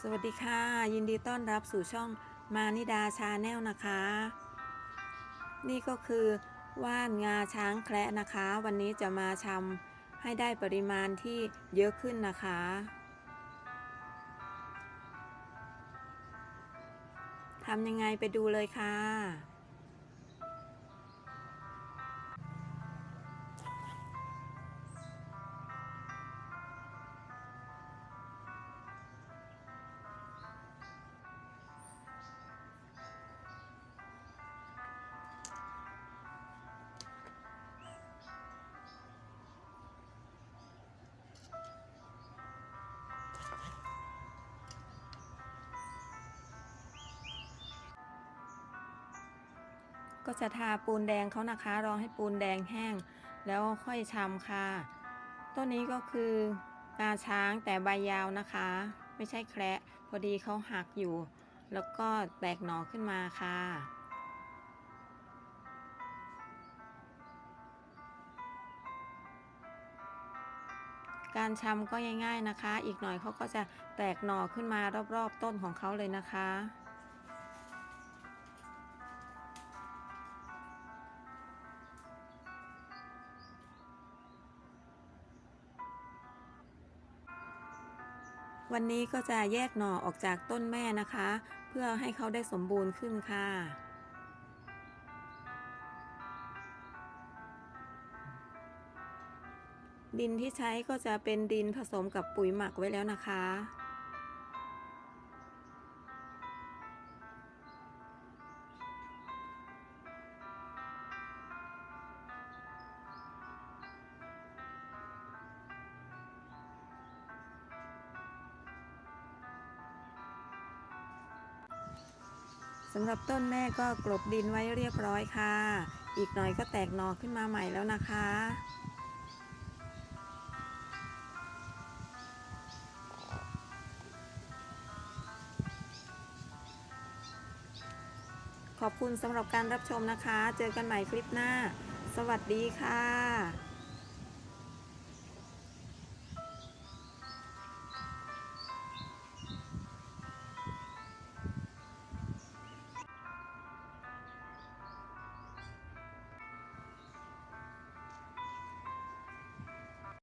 สวัสดีค่ะ ยินดีต้อนรับสู่ช่องมานิดาชาแนลนะคะ นี่ก็คือว่านงาช้างแคระนะคะ วันนี้จะมาชำให้ได้ปริมาณที่เยอะขึ้นนะคะ ทำยังไงไปดูเลยค่ะ ก็จะทาปูนแดงเขานะคะ รอให้ปูนแดงแห้ง แล้วค่อยชำค่ะ ต้นนี้ก็คืองาช้างแต่ใบยาวนะคะ ไม่ใช่แคระพอดีเขาหักอยู่ แล้วก็แตกหน่อขึ้นมาค่ะการชำก็ง่ายๆนะคะ อีกหน่อยเขาก็จะแตกหน่อขึ้นมารอบๆต้นของเขาเลยนะคะ วันนี้ก็จะแยกหน่อออกจากต้นแม่นะคะ เพื่อให้เขาได้สมบูรณ์ขึ้นค่ะ ดินที่ใช้ก็จะเป็นดินผสมกับปุ๋ยหมักไว้แล้วนะคะ สำหรับต้นแม่ก็กลบดินไว้เรียบร้อยค่ะ อีกหน่อยก็แตกหน่อขึ้นมาใหม่แล้วนะคะ ขอบคุณสำหรับการรับชมนะคะ เจอกันใหม่คลิปหน้า สวัสดีค่ะ